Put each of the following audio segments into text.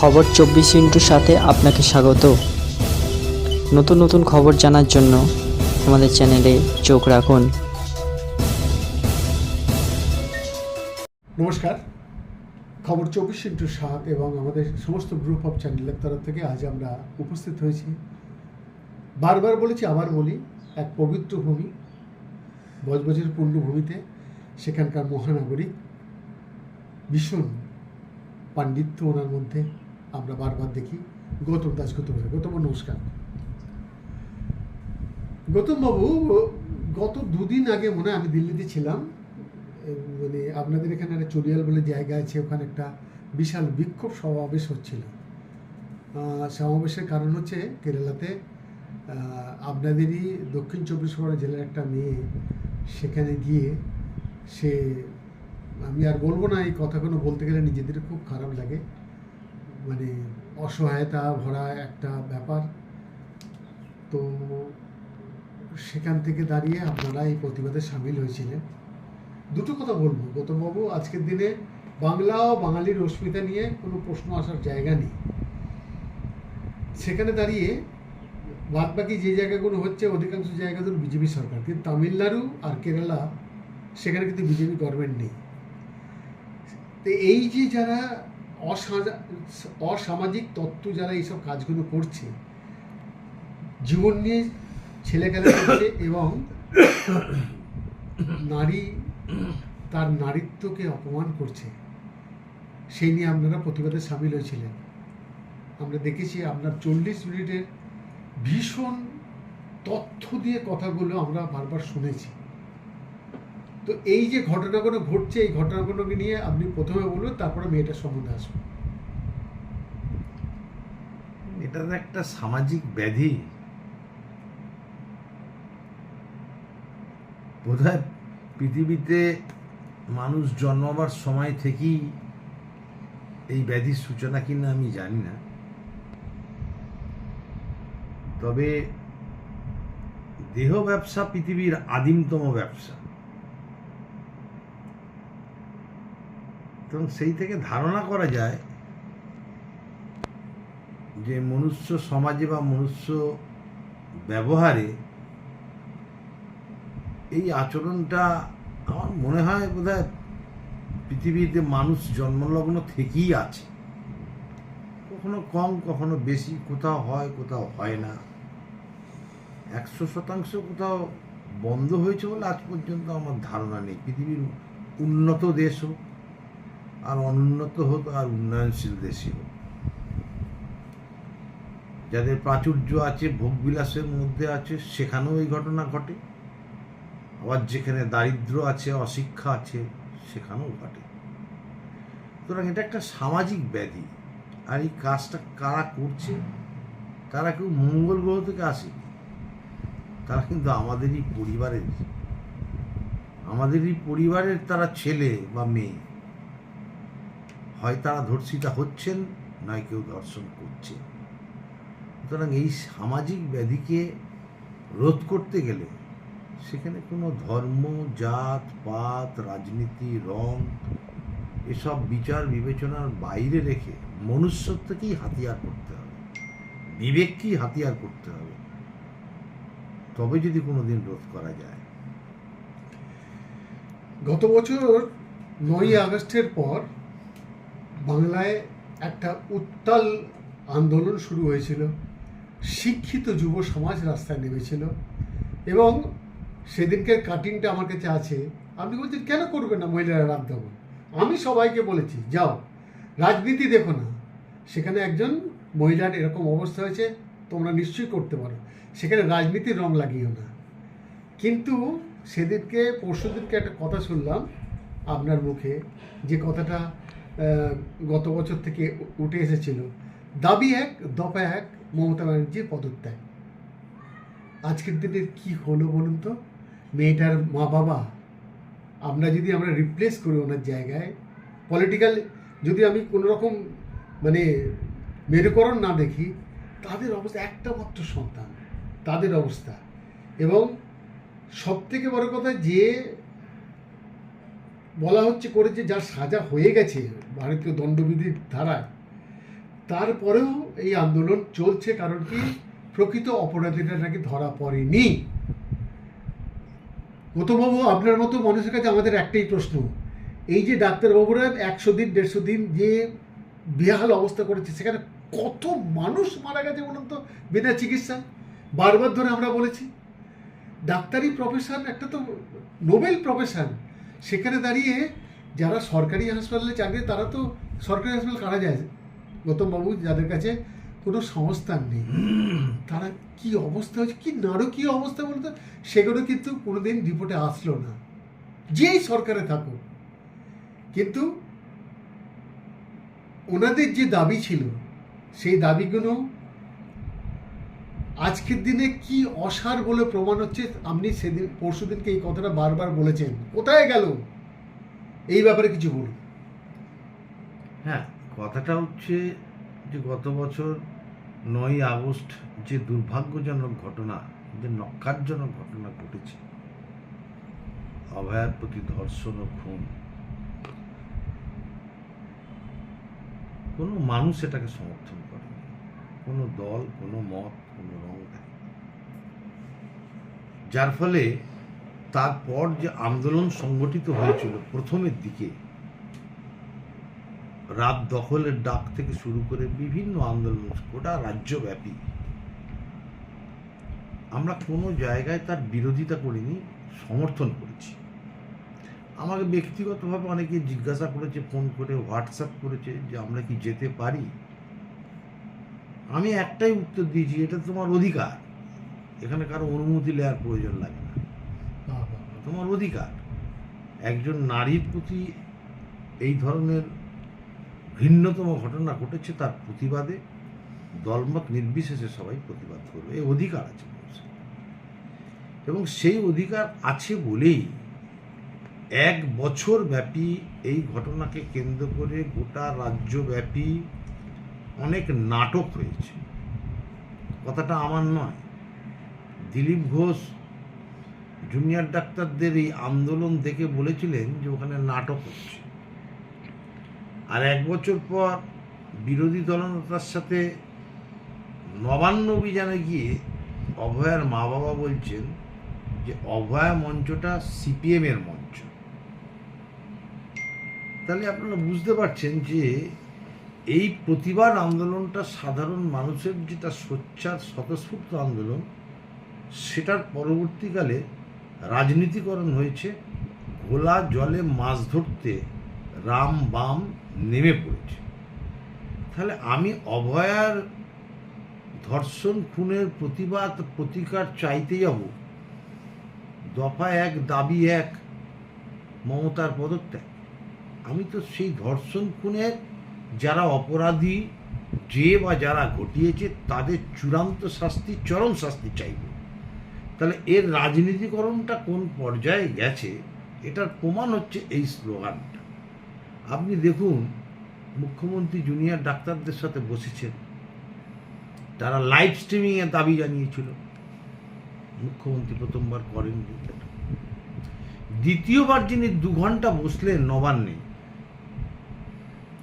খবর চব্বিশ ইন্টুর সাথে আপনাকে স্বাগত। নতুন নতুন খবর জানার জন্য আমাদের চ্যানেলে চোখ রাখুন। নমস্কার। খবর চব্বিশ ইন্টু সাত এবং আমাদের সমস্ত গ্রুপ অফ চ্যানেলের তরফ থেকে আজ আমরা উপস্থিত হয়েছি। বারবার বলেছি, আবার বলি, এক পবিত্র ভূমি, বজবজের পূর্ণভূমিতে সেখানকার মহানাগরিক ভীষণ পাণ্ডিত্য ওনার মধ্যে। আমরা বারবার দেখি। গৌতম দাসগুপ্ত বলে গৌতম নমস্কার। গৌতমবাবু গত দুদিন আগে মনে আমি দিল্লিতে ছিলাম। মানে আপনাদের এখানে একটা চড়িয়াল বলে জায়গা আছে, ওখানে একটা বিশাল বিক্ষোভ সমাবেশ হচ্ছিল। সমাবেশের কারণ হচ্ছে কেরালাতে আপনাদেরই দক্ষিণ চব্বিশ পরগনা জেলার একটা মেয়ে, সেখানে গিয়ে সে, আমি আর বলব না এই কথাগুলো বলতে গেলে নিজেদের খুব খারাপ লাগে। মানে অসহায়তা ভরা একটা ব্যাপার। তো সেখান থেকে দাঁড়িয়ে আপনারা এই প্রতিবাদে সামিল হয়েছিলেন। দুটো কথা বলব। গৌতমবাবু আজকের দিনে বাংলা ও বাঙালির অস্মিতা নিয়ে কোনো প্রশ্ন আসার জায়গা নেই। সেখানে দাঁড়িয়ে বাদ বাকি যে জায়গাগুলো হচ্ছে, অধিকাংশ জায়গাগুলো বিজেপি সরকার। কিন্তু তামিলনাড়ু আর কেরালা, সেখানে কিন্তু বিজেপি গভর্নমেন্ট নেই। তো এই যে যারা অসামাজিক তত্ত্ব যারা এইসব কাজগুলো করছে, জীবন নিয়ে ছেলে করছে এবং নারী তার নারীত্বকে অপমান করছে সেই নিয়ে আপনারা প্রতিবাদে সামিল হয়েছিলেন। আমরা দেখেছি আপনার চল্লিশ মিনিটের ভীষণ তথ্য দিয়ে কথাগুলো আমরা বারবার শুনেছি। তো এই যে ঘটনাগুলো ঘটছে, এই ঘটনাগুলোকে নিয়ে আপনি প্রথমে বলুন, তারপরে মেয়েটার সম্বন্ধে আসবেন এটা তো একটা সামাজিক ব্যাধি। বোধহয় পৃথিবীতে মানুষ জন্মাবার সময় থেকেই এই ব্যাধির সূচনা কিনা আমি জানি না। তবে দেহ ব্যবসা পৃথিবীর আদিমতম ব্যবসা। এবং সেই থেকে ধারণা করা যায় যে মনুষ্য সমাজে বা মনুষ্য ব্যবহারে এই আচরণটা আমার মনে হয় বোধহয় পৃথিবীতে মানুষ জন্মলগ্ন থেকেই আছে। কখনো কম, কখনো বেশি, কোথাও হয় কোথাও হয় না। একশো শতাংশ কোথাও বন্ধ হয়েছে বলে আজ পর্যন্ত আমার ধারণা নেই। পৃথিবীর উন্নত দেশ হোক আর অনুন্নত হোক আর উন্নয়নশীল দেশই হোক। যাদের প্রাচুর্য আছে, ভোগবিলাসের মধ্যে আছে, সেখানেও এই ঘটনা ঘটে। আবার যেখানে দারিদ্র আছে, অশিক্ষা আছে, সেখানেও ঘটে। সুতরাং এটা একটা সামাজিক ব্যাধি। আর এই কাজটা কারা করছে? তারা কেউ মঙ্গল গ্রহ থেকে আসে তারা কিন্তু আমাদেরই পরিবারের। আমাদেরই পরিবারের তারা ছেলে বা মেয়ে। হয় তারা ধর্ষিতা হচ্ছেন, নয় কেউ ধর্ষণ করছে সুতরাং এই সামাজিক ব্যাধিকে রোধ করতে গেলে সেখানে কোনো ধর্ম, জাত, পাত, রাজনীতি, রং এসব বিচার বিবেচনার বাইরে রেখে মনুষ্যত্বকেই হাতিয়ার করতে হবে, বিবেককেই হাতিয়ার করতে হবে। তবে যদি কোনো দিন রোধ করা যায়। গত বছর নয়ই আগস্টের পর বাংলায় একটা উত্তাল আন্দোলন শুরু হয়েছিল। শিক্ষিত যুব সমাজ রাস্তায় নেমেছিল এবং সেদিনকের কাটিংটা আমার কাছে আছে। আপনি বলছেন, কেন করবেন না মহিলারা দেবো আমি সবাইকে বলেছি, যাও, রাজনীতি দেখো না। সেখানে একজন মহিলার এরকম অবস্থা হয়েছে, তোমরা নিশ্চয়ই করতে পারো। সেখানে রাজনীতির রং লাগিও না। কিন্তু সেদিনকে, পরশুদিনকে একটা কথা শুনলাম আপনার মুখে, যে কথাটা গত বছর থেকে উঠে এসেছিল। দাবি এক, দফা এক, মমতা ব্যানার্জির পদত্যাগ। আজকের দিনে কি হলো বলুন তো? মেয়েটার মা বাবা আমরা যদি আমরা রিপ্লেস করি ওনার জায়গায় পলিটিক্যাল যদি আমি কোনো রকম মানে মেরুকরণ না দেখি, তাদের অবস্থা একটা মাত্র সন্তান, তাদের অবস্থা। এবং সব থেকে বড় কথা যে বলা হচ্ছে করেছে যার সাজা হয়ে গেছে ভারতীয় দণ্ডবিধির ধারায়, তারপরেও এই আন্দোলন চলছে কারণ কি? প্রকৃত অপরাধীরা নাকি ধরা পড়েনি। গৌতমবাবু, আপনার মতো মানুষের কাছে আমাদের একটাই প্রশ্ন। এই যে ডাক্তারবাবুরা একশো দিন, দেড়শো দিন যে বেহাল অবস্থা করেছে, সেখানে কত মানুষ মারা গেছে বলুন তো, বিনা চিকিৎসায়? বারবার ধরে আমরা বলেছি। ডাক্তারি প্রফেশন একটা তো নোবেল প্রফেশন। সেখানে দাঁড়িয়ে যারা সরকারি হাসপাতালে চাকরি, তারা তো সরকারি হাসপাতাল কারা যায়? গৌতমবাবু যাদের কাছে কোনো সংস্থান নেই। তারা কি অবস্থা হচ্ছে? কি নারকীয় অবস্থা বলতো সেগুলো কিন্তু কোনোদিন রিপোর্টে আসলো না। যেই সরকারে থাকুক। কিন্তু ওনাদের যে দাবি ছিল, সেই দাবিগুলো আজকের দিনে কি অসার বলে প্রমাণ হচ্ছে? আপনি সেদিন, পরশু দিনকে এই কথাটা বারবার বলেছেন। কোথায় গেল? এই ব্যাপারে কিছু বলুন। হ্যাঁ কথাটা হচ্ছে যে গত বছর নয় আগস্ট যে দুর্ভাগ্যজনক ঘটনা, যে নক্ষারজনক ঘটনা ঘটেছে, অভয়ার প্রতি ধর্ষণ ও খুন, কোনো মানুষ এটাকে সমর্থন কোনো দল, কোনো মত, কোনো রং দেয় যার ফলে তারপর যে আন্দোলন সংগঠিত হয়েছিল প্রথমের দিকে, রাত দখলের ডাক থেকে শুরু করে বিভিন্ন আন্দোলন, গোটা রাজ্যব্যাপী। আমরা কোনো জায়গায় তার বিরোধিতা করিনি, সমর্থন করেছি। আমাকে ব্যক্তিগতভাবে অনেকে জিজ্ঞাসা করেছে, ফোন করে, হোয়াটসঅ্যাপ করেছে যে আমরা কি যেতে পারি? আমি একটাই উত্তর দিয়েছি, এটা তোমার অধিকার। এখানে কারও অনুমতি নেওয়ার প্রয়োজন লাগে না। তোমার অধিকার। একজন নারীর প্রতি এই ধরনের ভিন্নতম ঘটনা ঘটেছে তার প্রতিবাদে। দলমত নির্বিশেষে সবাই প্রতিবাদ করবে। এই অধিকার আছে এবং সেই অধিকার আছে বলেই এক বছর ব্যাপী এই ঘটনাকে কেন্দ্র করে গোটা রাজ্যব্যাপী অনেক নাটক হয়েছে কথাটা আমার নয়। দিলীপ ঘোষ জুনিয়র ডাক্তারদের এই আন্দোলন দেখে বলেছিলেন যে ওখানে নাটক হচ্ছে। আর এক বছর পর বিরোধী দলনেতার সাথে নবান্ন অভিযানে গিয়ে অভয়ার মা বাবা বলছেন যে অভয়া মঞ্চটা সিপিএমের মঞ্চ। তাহলে আপনারা বুঝতে পারছেন যে এই প্রতিবাদ আন্দোলনটা সাধারণ মানুষের যেটা সোচ্চার, স্বতঃস্ফূর্ত আন্দোলন, সেটার পরবর্তীকালে রাজনীতিকরণ হয়েছে। ঘোলা জলে মাছ ধরতে রাম বাম নেমে পড়েছে। তাহলে আমি অভয়ার ধর্ষণ, খুনের প্রতিবাদ, প্রতিকার চাইতে যাব। দফা এক, দাবি এক, মমতার পদত্যাগ। আমি তো সেই ধর্ষণ, খুনের যারা অপরাধী, যে বা যারা ঘটিয়েছে, তাদের চূড়ান্ত শাস্তি, চরম শাস্তি চাইব। তাহলে এর রাজনীতিকরণটা কোন পর্যায়ে গেছে, এটার প্রমাণ হচ্ছে এই স্লোগানটা। আপনি দেখুন, মুখ্যমন্ত্রী, জুনিয়র ডাক্তারদের সাথে বসেছেন। তারা লাইভ স্ট্রিমিংয়ের দাবি জানিয়েছিল। মুখ্যমন্ত্রী প্রথমবার করেননি। এটা। দ্বিতীয়বার যিনি দু ঘণ্টা বসলেন, নবান্নে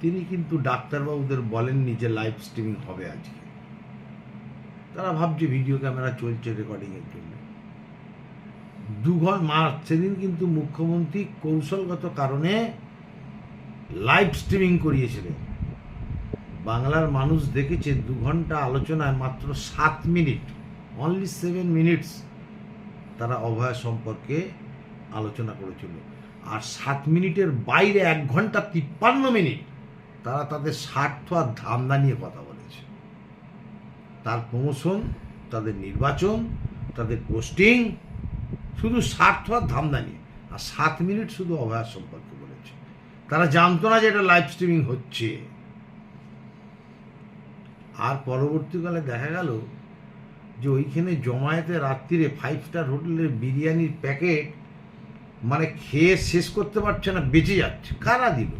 তিনি কিন্তু ডাক্তারবাবুদের বলেননি যে লাইভ স্ট্রিমিং হবে আজকে। তারা ভাবছে ভিডিও ক্যামেরা চলছে রেকর্ডিংয়ের জন্য। দু ঘণ্টা সেদিন কিন্তু মুখ্যমন্ত্রী কৌশলগত কারণে লাইভ স্ট্রিমিং করিয়েছিলেন। বাংলার মানুষ দেখেছে দু ঘণ্টা আলোচনায় মাত্র সাত মিনিট অনলি সেভেন মিনিটস তারা অভয়া সম্পর্কে আলোচনা করেছিল। আর সাত মিনিটের বাইরে এক ঘণ্টা তিপ্পান্ন মিনিট তারা তাদের স্বার্থ আর ধান্দা নিয়ে কথা বলেছে। তার প্রমোশন, তাদের নির্বাচন, তাদের পোস্টিং, শুধু স্বার্থ আর ধান্দা নিয়ে। আর সাত মিনিট শুধু অভয়ার সম্পর্কে বলেছে। তারা জানতো না যে এটা লাইভ স্ট্রিমিং হচ্ছে। আর পরবর্তীকালে দেখা গেল যে ওইখানে জমায়েতে রাত্রিরে ফাইভ স্টার হোটেলের বিরিয়ানির প্যাকেট মানে খেয়ে শেষ করতে পারছে না, বেঁচে যাচ্ছে। কারা দিল?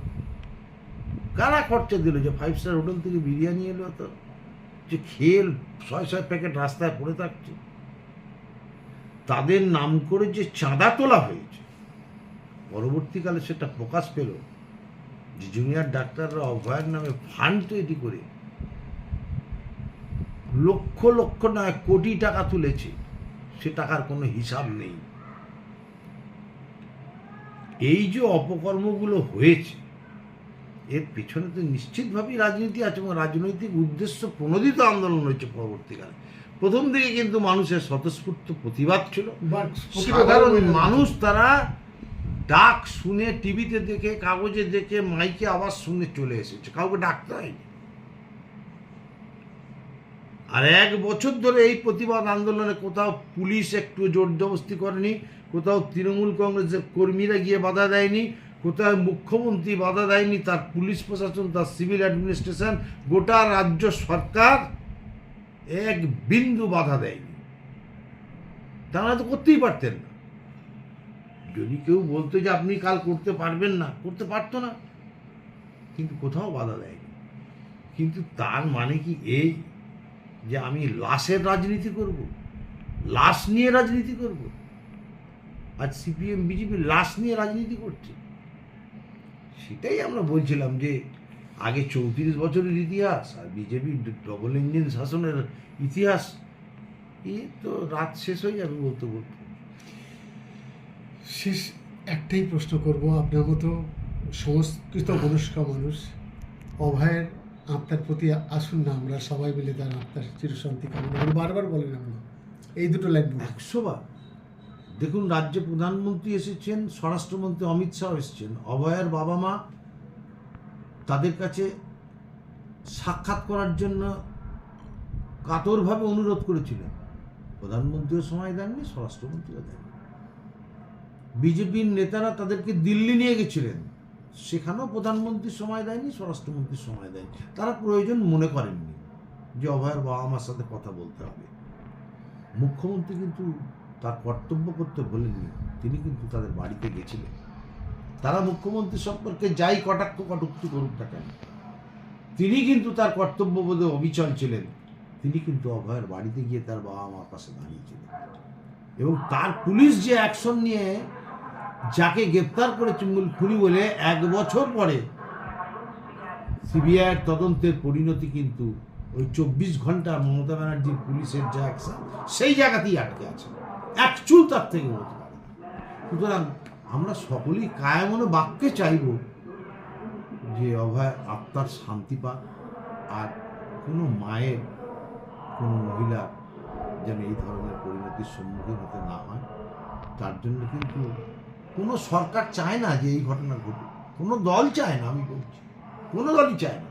কারা খরচা দিল? যে ফাইভ স্টার হোটেল থেকে বিরিয়ানি এলো তো। যে খেয়ে ছয় ছয় প্যাকেট রাস্তায় পড়ে থাকছে। তাদের নাম করে যে চাঁদা তোলা হয়েছে। পরবর্তীকালে সেটা প্রকাশ পেল যে জুনিয়র ডাক্তাররা অভয়ের নামে ফান্ড তৈরি করে লক্ষ লক্ষ নয় কোটি টাকা তুলেছে। সে টাকার কোনো হিসাব নেই। এই যে অপকর্মগুলো হয়েছে এর পেছনে তো নিশ্চিতভাবেই রাজনীতি আছে এবং রাজনৈতিক উদ্দেশ্য প্রণোদিত আন্দোলন হয়েছে পরবর্তীকালে। প্রথম দিকে কিন্তু মানুষের স্বতঃস্ফূর্ত প্রতিবাদ ছিল। সাধারণ মানুষ তারা ডাক শুনে টিভিতে দেখে কাগজে দেখে মাইকে আওয়াজ শুনে চলে এসেছে। কাউকে ডাকতে হয়নি। আর এক বছর ধরে এই প্রতিবাদ আন্দোলনে কোথাও পুলিশ একটু জোর জবস্তি করেনি কোথাও তৃণমূল কংগ্রেসের কর্মীরা গিয়ে বাধা দেয়নি কোথাও মুখ্যমন্ত্রী বাধা দেয়নি, তার পুলিশ প্রশাসন, তার সিভিল অ্যাডমিনিস্ট্রেশন, গোটা রাজ্য সরকার এক বিন্দু বাধা দেয়নি। তারা তো করতেই পারতেন না। যদি কেউ বলতো যে আপনি কাল করতে পারবেন না, করতে পারতো না। কিন্তু কোথাও বাধা দেয়নি। কিন্তু তার মানে কি এই যে আমি লাশের রাজনীতি করব, লাশ নিয়ে রাজনীতি করব? আজ সিপিএম, বিজেপি লাশ নিয়ে রাজনীতি করছে। সেটাই আমরা বলছিলাম যে আগে চৌত্রিশ বছরের ইতিহাস আর বিজেপি ডবল ইঞ্জিন শাসনের ইতিহাস এ তো রাত শেষ হয়ে যাবে বলতে বলতে। শেষ একটাই প্রশ্ন করব আপনার মতো সংস্কৃত মনস্ক মানুষ। অভয়ের আত্মার প্রতি আসুন না আমরা সবাই মিলে তার আত্মার চিরশান্তি কামনা বারবার বলেন আপনি এই দুটো লাইন। একশো বার। দেখুন, রাজ্যে প্রধানমন্ত্রী এসেছেন, স্বরাষ্ট্রমন্ত্রী অমিত শাহ এসেছেন। অভয়ের বাবা মা তাদের কাছে সাক্ষাৎ করার জন্য কাতরভাবে অনুরোধ করেছিলেন। প্রধানমন্ত্রীও সময় দেননি, স্বরাষ্ট্রমন্ত্রীও দেননি। বিজেপির নেতারা তাদেরকে দিল্লি নিয়ে গেছিলেন। সেখানেও প্রধানমন্ত্রী সময় দেয়নি, স্বরাষ্ট্রমন্ত্রী সময় দেয়নি। তারা প্রয়োজন মনে করেননি যে অভয়ের বাবা মার সাথে কথা বলতে হবে। মুখ্যমন্ত্রী কিন্তু তার কর্তব্য করতে বলেননি, তিনি কিন্তু তাদের বাড়িতে গেছিলেন। তারা মুখ্যমন্ত্রী সম্পর্কে যাই কটাক্ষ কটুক্তি করুক না কেন, তিনি কিন্তু তার কর্তব্যবোধে অবিচল ছিলেন। তিনি কিন্তু অভয়ের বাড়িতে গিয়ে তার বাবা মার পাশে দাঁড়িয়েছিলেন। এবং তার পুলিশ যে অ্যাকশন নিয়ে যাকে গ্রেপ্তার করে মূল খুলি বলে এক বছর পরে সিবিআইয়ের তদন্তের পরিণতি কিন্তু ওই চব্বিশ ঘণ্টা মমতা ব্যানার্জির পুলিশের যে অ্যাকশন সেই জায়গাতেই আটকে আছে। এক চুল তার থেকে হতে পারে সুতরাং আমরা সকলেই কায়মনে বাক্যে চাইব যে অভয়, আত্মার শান্তি পাক আর কোনো মায়ের, কোনো মহিলা যেন এই ধরনের পরিণতির সম্মুখীন হতে না হয়। তার জন্য কিন্তু কোনো সরকার চায় না যে এই ঘটনা ঘটুক। কোনো দল চায় না, আমি বলছি। কোনো দলই চায় না।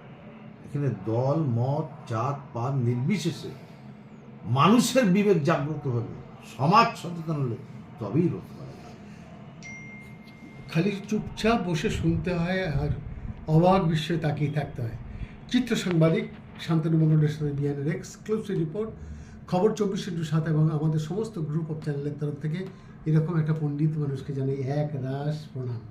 এখানে দল, মত, জাত, পাত নির্বিশেষে মানুষের বিবেক জাগ্রত হলে, সমাজ সচেতন হলে তবেই রোধ খালি চুপচাপ বসে শুনতে হয় আর অবাক বিশ্বে তাকিয়ে থাকতে হয়। চিত্র সাংবাদিক শান্তনু মন্ডলের সাথে বিয়ানের এক্সক্লুসিভ রিপোর্ট খবর চব্বিশ ইন্টু সাত এবং আমাদের সমস্ত গ্রুপ অফ চ্যানেলের তরফ থেকে এরকম একটা পণ্ডিত মানুষকে জানাই এক রাস প্রণাম।